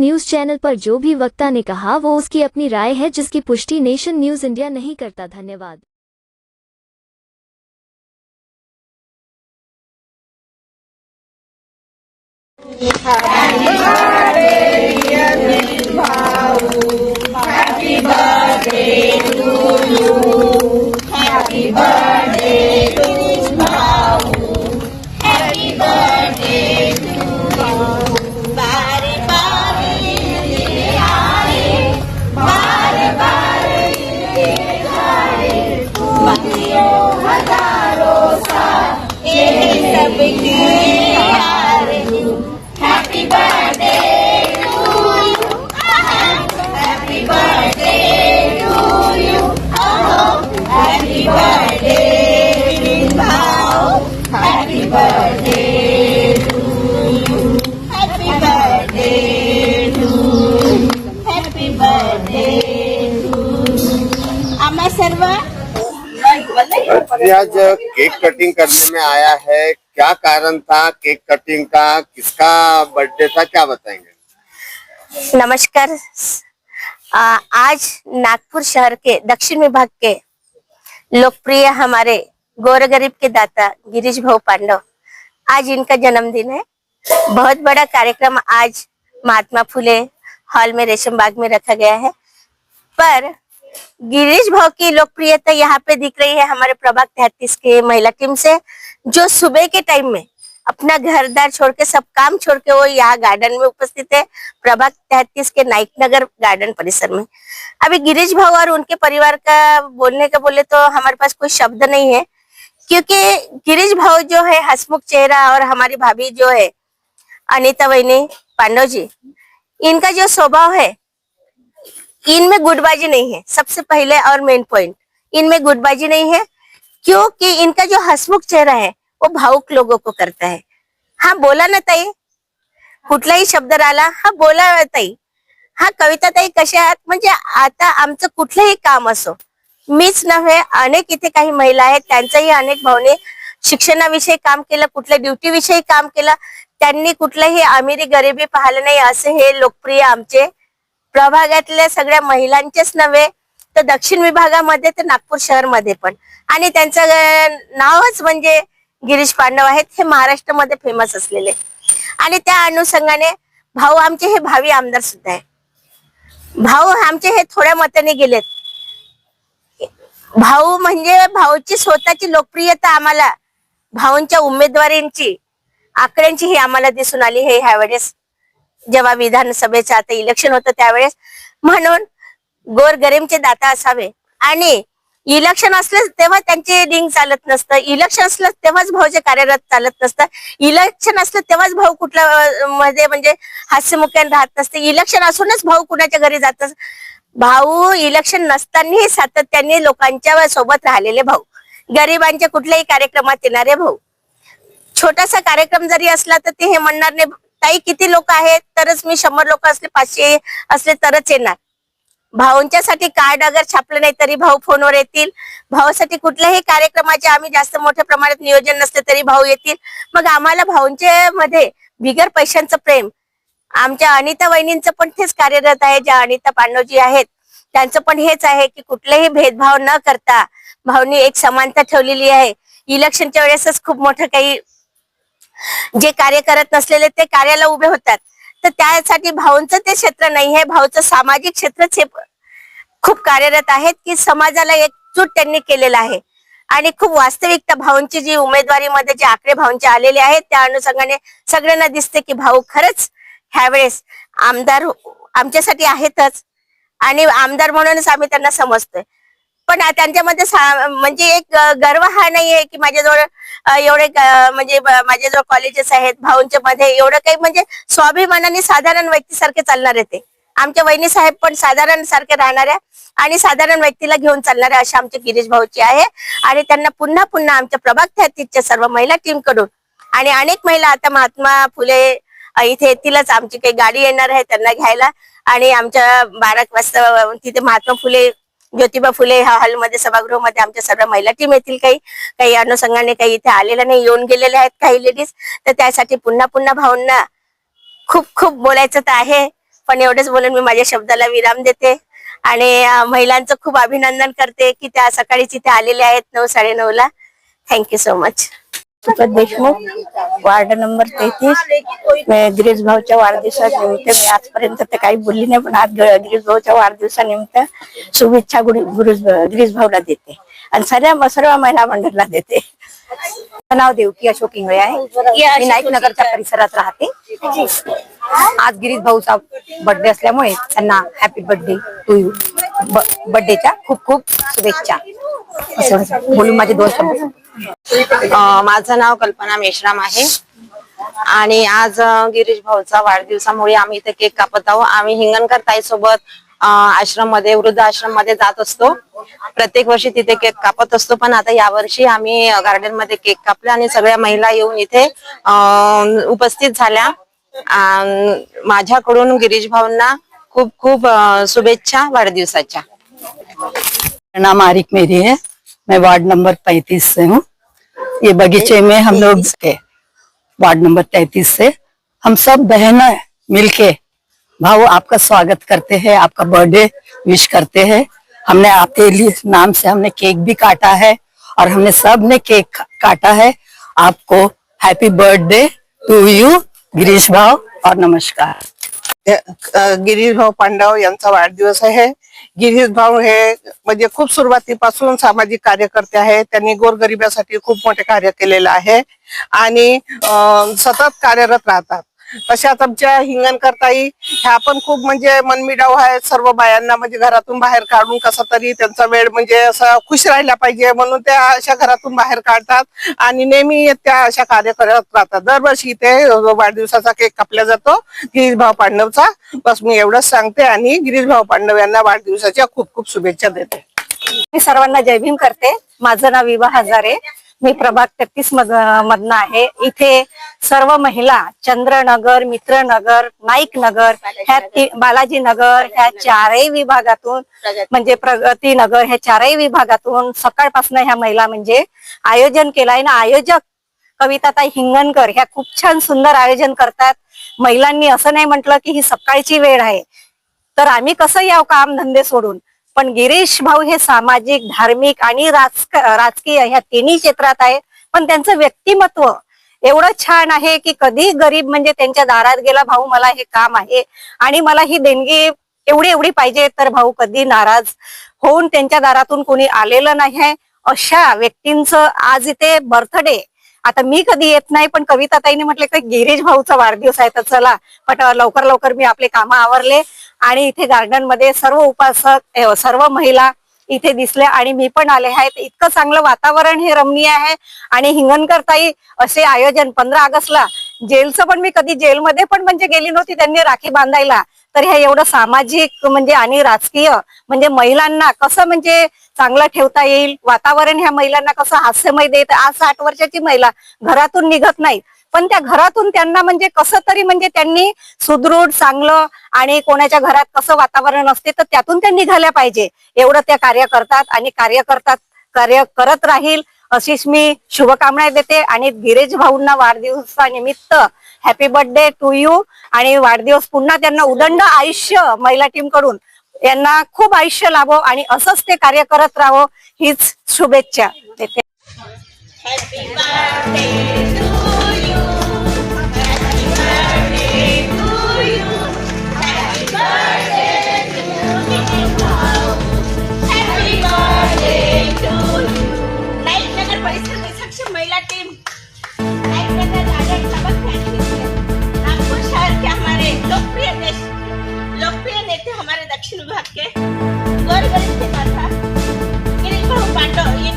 News channel पर जो भी वक्ता ने कहा, वो उसकी अपनी राय है जिसकी पुष्टि नेशन न्यूज़ इंडिया नहीं करता। धन्यवाद। बारी आज केक कटिंग करने में आया है। क्या कारण था केक कटिंग का? किसका बर्थडे था? क्या बताएँगे? नमस्कार। आज नागपुर शहर के दक्षिण विभाग के लोकप्रिय हमारे गौर गरीब के दाता गिरीश भाऊ पांडव। आज इनका जन्मदिन है। बहुत बड़ा कार्यक्रम आज महात्मा फुले हॉल में रेशम बाग में रखा गया है। पर गिरीश भाव की लोकप्रियता यहाँ पे दिख रही है हमारे प्रभाग तैतीस के महिला टीम से, जो सुबह के टाइम में अपना घर घरदार छोड़ के सब काम छोड़ के वो यहाँ गार्डन में उपस्थित है, प्रभाग तैतीस के नाइक नगर गार्डन परिसर में। अभी गिरीश भाव और उनके परिवार का बोलने का बोले तो हमारे पास कोई शब्द नहीं है, क्योंकि गिरीश भाव जो है, हसमुख चेहरा और हमारी भाभी जो है, अनिता वैनी पांडव जी, इनका जो स्वभाव है इनमें गुटबाजी नहीं है, सबसे पहले और मेन पॉइंट इनमें गुटबाजी नहीं है, क्योंकि इनका जो हसमुख चेहरा है, वो भावुक लोगों को करता है। हा, बोला ना ताई? कुठलाही शब्द राहिला हा, बोला ताई। हा, कविता ताई कशा आहात? म्हणजे आता आमचं काम असो, मीच नव्हे, अनेक इथे काही महिला आहेत, त्यांचंही अनेक भावने शिक्षणाविषयी काम कुठल्या ड्युटी विषयी काम केलं, त्यांनी कुठलंही अमिरी गरिबी पाहिलं नाही हे लोकप्रिय आमचे प्रभागातल्या सगळ्या महिलांचेच नव्हे तर दक्षिण विभागामध्ये तर नागपूर शहरमध्ये पण. आणि त्यांचं नावच म्हणजे गिरीश पांडव आहेत हे महाराष्ट्रामध्ये फेमस असलेले. आणि त्या अनुषंगाने भाऊ आमचे हे भावी आमदार सुद्धा आहे भाऊ आमचे हे थोड्या मताने गेलेत. भाऊ म्हणजे भाऊची स्वतःची लोकप्रियता आम्हाला भाऊंच्या उमेदवारींची आकड्यांची ही आम्हाला दिसून आली हे ह्यावेळेस. जेव्हा विधानसभेचं आता इलेक्शन होतं त्यावेळेस म्हणून गोर गरीबचे दाता असावे. आणि इलेक्शन असलं तेव्हा त्यांचे लिंक चालत नसतं. इलेक्शन असलं तेव्हाच भाऊचे कार्यरत चालत नसतं. इलेक्शन असलं तेव्हाच भाऊ कुठल्या मध्ये म्हणजे हास्यमुख्यान राहत नसते. इलेक्शन असूनच भाऊ कुणाच्या घरी जात भाऊ इलेक्शन नसतानाही सातत्याने लोकांच्या सोबत राहिलेले भाऊ. गरिबांच्या कुठल्याही कार्यक्रमात येणारे भाऊ. छोटासा कार्यक्रम जरी असला तर ते हे म्हणणार नाही ताई किती लोक आहेत? तरच मी शंभर लोक असले पाचशे असले तरच येणार. भाऊंच्यासाठी कार्ड अगर छापलं नाही तरी भाऊ फोनवर येतील. भाऊसाठी कुठल्याही कार्यक्रमाचे आम्ही जास्त मोठ्या प्रमाणात नियोजन नसले तरी भाऊ येतील. मग आम्हाला भाऊंच्या मध्ये बिगर पैशांचं प्रेम. आमच्या अनिता वहिनींचं पण तेच कार्यरत आहे ज्या अनिता पांडवजी आहेत. त्यांचं पण हेच आहे की कुठलेही भेदभाव न करता भाऊनी एक समानता ठेवलेली आहे. इलेक्शनच्या वेळेसच खूप मोठं काही जे कार्य करत नसलेले ते कार्याला उभे होतात. तर त्यासाठी भाऊंचं ते क्षेत्र नाही आहे भाऊचं सामाजिक क्षेत्रच हे खूप कार्यरत आहेत की समाजाला एकजूट त्यांनी केलेला आहे. आणि खूप वास्तविकता भाऊंची जी उमेदवारीमध्ये जे आकडे भाऊंचे आलेले आहेत त्या अनुषंगाने सगळ्यांना दिसते की भाऊ खरंच ह्यावेळेस आमदार आमच्यासाठी आहेतच. आणि आमदार म्हणूनच आम्ही त्यांना समजतोय. पण त्यांच्यामध्ये म्हणजे एक गर्व हा नाहीये की माझ्याजवळ एवढे म्हणजे माझ्याजवळ कॉलेजेस आहेत भाऊंच्या मध्ये एवढं काही म्हणजे स्वाभिमानाने साधारण व्यक्तीसारखे आहे ते. आमच्या वहिनी साहेब पण साधारण सारखे राहणाऱ्या आणि साधारण व्यक्तीला घेऊन चालणाऱ्या अशा आमच्या गिरीश भाऊची आहे. आणि त्यांना पुन्हा पुन्हा आमच्या प्रभाग तहतीच्या सर्व महिला टीमकडून आणि अनेक महिला आता महात्मा फुले इथे येतीलच. आमची काही गाडी येणार आहे त्यांना घ्यायला. आणि आमच्या बारा वाजता तिथे महात्मा फुले ज्योतिबा फुले ह्या हॉलमध्ये सभागृहामध्ये आमच्या सर्व महिला टीम येतील काही. काही अनुषंगाने काही इथे आलेल्या नाही येऊन गेलेल्या आहेत काही लेडीज तर त्यासाठी पुन्हा पुन्हा भाऊंना खूप खूप बोलायचं तर आहे पण एवढंच बोलून मी माझ्या शब्दाला विराम देते. आणि महिलांचं खूप अभिनंदन करते की त्या सकाळीच इथे आलेल्या आहेत नऊ साडेनऊ ला थँक्यू सो मच सुपत देशमुख वार्ड नंबर तेहतीस. गिरीश भाऊच्या वाढदिवसानिमित्त मी आजपर्यंत तर काही बोलली नाही पण आज गिरीश भाऊच्या वाढदिवसानिमित्त शुभेच्छा गुरु- गुरु गिरीश भाऊला देते. आणि सर्व सर्व महिला मंडळाला देते. नाव देवकी अशोक इंगळे आहे. मी नाईक नगरच्या परिसरात राहते. आज गिरीश भाऊचा बर्थडे असल्यामुळे त्यांना हॅपी बर्थडे टू यू बर्थडेच्या खूप खूप शुभेच्छा. म्हणजे बोलून माझे दोन माझं नाव कल्पना मेश्राम आहे. आणि आज गिरीश भाऊचा वाढदिवसामुळे आम्ही इथे केक कापत आहोत. आम्ही हिंगणकर ताई सोबत आश्रममध्ये वृद्ध आश्रममध्ये जात असतो. प्रत्येक वर्षी तिथे केक कापत असतो. पण आता यावर्षी आम्ही गार्डनमध्ये केक कापला आणि सगळ्या महिला येऊन इथे उपस्थित झाल्या. माझ्याकडून गिरीश भाऊंना खूप खूप शुभेच्छा वाढदिवसाच्या. नाम आरिक मेरी है। मैं वार्ड नंबर पैतीस से हूँ। ये बगीचे में हम लोग के वार्ड नंबर तैतीस से हम सब बहनें मिलके भाव आपका स्वागत करते हैं, आपका बर्थडे विश करते हैं। हमने आपके लिए नाम से हमने केक भी काटा है और हमने सबने केक काटा है। आपको happy birthday to you, Girish भाव और नमस्कार। गिरीश भाऊ पांडव यांचा वाढदिवस आहे. गिरीश भाऊ हे म्हणजे खूप सुरुवातीपासून सामाजिक कार्यकर्ते आहेत. त्यांनी गोरगरिबासाठी खूप मोठे कार्य केलेलं आहे. आणि सतत कार्यरत राहतात. तशाच आमच्या हिंगणकरताई ह्या पण खूप म्हणजे मनमिडाव आहेत सर्व बायांना म्हणजे घरातून बाहेर काढून कसा तरी त्यांचा वेळ म्हणजे असा खुश राहिला पाहिजे म्हणून त्या अशा घरातून बाहेर काढतात. आणि नेहमी त्या अशा कार्य करत राहतात. दरवर्षी इथे वाढदिवसाचा केक कापला जातो गिरीश भाऊ पांडवचा. बस मी एवढंच सांगते आणि गिरीश भाऊ पांडव यांना वाढदिवसाच्या खूप खूप शुभेच्छा देते. मी सर्वांना जय भीम करते. माझं नाव विवा हजारे. मी प्रभाग तेहतीस मधनं आहे. इथे सर्व महिला चंद्रनगर मित्रनगर नाईक नगर ह्या बालाजी नगर ह्या चारही विभागातून म्हणजे प्रगती नगर ह्या चारही विभागातून सकाळपासून ह्या महिला म्हणजे आयोजन केलंय. ना आयोजक कविताताई हिंगणकर ह्या खूप छान सुंदर आयोजन करतात. महिलांनी असं नाही म्हटलं की ही सकाळची वेळ आहे. तर आम्ही कसं याव काम धंदे सोडून? पण गिरीश भाऊ हे सामाजिक धार्मिक आणि राजक राजकीय ह्या तिन्ही क्षेत्रात आहे पण त्यांचं व्यक्तिमत्व एवढं छान आहे की कधी गरीब म्हणजे त्यांच्या दारात गेला भाऊ मला हे काम आहे आणि मला ही देणगी एवढी एवढी पाहिजे तर भाऊ कधी नाराज होऊन त्यांच्या दारातून कोणी आलेलं नाही आहे. अशा व्यक्तींचं आज इथे बर्थडे आता मी कधी येत नाही पण कविता ताईने म्हटलं की गिरीश भाऊचा वाढदिवस आहे तर चला. पट लवकर लवकर मी आपले कामं आवरले आणि इथे गार्डनमध्ये सर्व उपासक सर्व महिला इथे दिसले आणि मी पण आले आहेत इतकं चांगलं वातावरण हे रमणीय आहे. आणि हिंगणकर ताई असे आयोजन पंधरा ऑगस्टला जेलचं पण मी कधी जेलमध्ये पण म्हणजे गेली नव्हती त्यांनी राखी बांधायला. तर हे एवढं सामाजिक म्हणजे आणि राजकीय म्हणजे महिलांना कसं म्हणजे चांगलं ठेवता येईल? वातावरण ह्या महिलांना कसं हास्यमय देत? आज साठ वर्षाची महिला घरातून निघत नाही पण त्या घरातून त्यांना म्हणजे कसं तरी म्हणजे त्यांनी सुदृढ चांगलं आणि कोणाच्या घरात कसं वातावरण असते तर त्यातून त्या निघाल्या पाहिजे. एवढं त्या कार्य करतात आणि कार्य करतात कार्य करत राहील. अशीच मी शुभकामना देते आणि गिरीज भाऊंना वाढदिवसानिमित्त हॅपी बर्थडे टू यू आणि वाढदिवस पुन्हा त्यांना उदंड आयुष्य महिला टीमकडून. यांना खूप आयुष्य लाभो आणि असंच ते कार्य करत राहो हीच शुभेच्छा देते.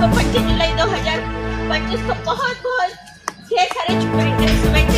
को पंचवीस जुलाई दो हजार पच्चीस को बहुत बहुत ढेर सारे शुभकामनाएं